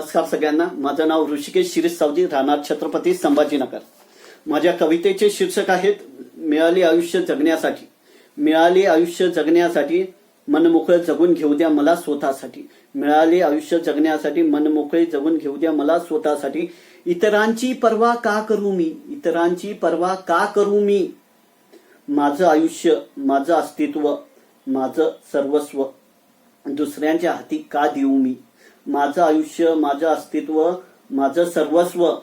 नमस्कार सगळ्यांना. माझं नाव ऋषिकेश शिरीष सावजी राहणार छत्रपती संभाजीनगर. माझ्या कवितेचे शीर्षक आहेत मिळाले आयुष्य जगण्यासाठी. मिळाले आयुष्य जगण्यासाठी मनमोकळं जगून घेऊ द्या मला स्वतःसाठी. मिळाले आयुष्य जगण्यासाठी मनमोकळे जगून घेऊ द्या मला स्वतःसाठी. इतरांची पर्वा का करू मी? इतरांची पर्वा का करू मी? माझं आयुष्य माझं अस्तित्व माझं सर्वस्व दुसऱ्यांच्या हाती का देऊ मी? माझं आयुष्य माझं अस्तित्व माझं सर्वस्व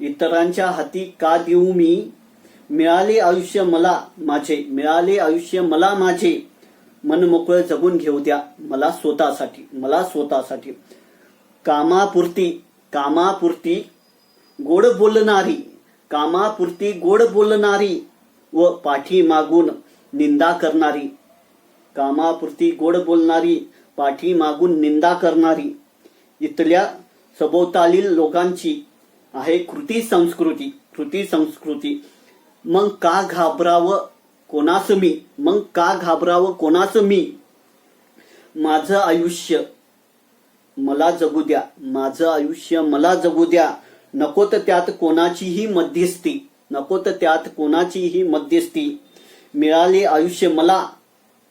इतरांच्या हाती का देऊ मी? मिळाले आयुष्य मला माझे मिळाले आयुष्य मला माझे. मन मोकळं जगून घेऊ द्या मला स्वतःसाठी मला स्वतःसाठी. कामापुरती कामापुरती गोड बोलणारी कामापुरती गोड बोलणारी व पाठी मागून निंदा करणारी. कामापुरती गोड बोलणारी पाठी मागून निंदा करणारी. इथल्या सभोवतालील लोकांची आहे कृती संस्कृती. कृती संस्कृती. मग का घाबरावं कोणास मी? मग का घाबरावं कोणास मी? माझं आयुष्य मला जगू द्या. माझं आयुष्य मला जगू द्या. नको तर त्यात कोणाचीही मध्यस्थी. नको तर त्यात कोणाचीही मध्यस्थी. मिळाले आयुष्य मला.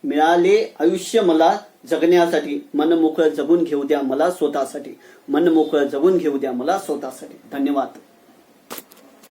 मिळाले आयुष्य मला जगण्यासाठी. मन मोकळं जगून घेऊ द्या मला स्वतःसाठी. मन मोकळं जगून घेऊ द्या मला स्वतःसाठी. धन्यवाद.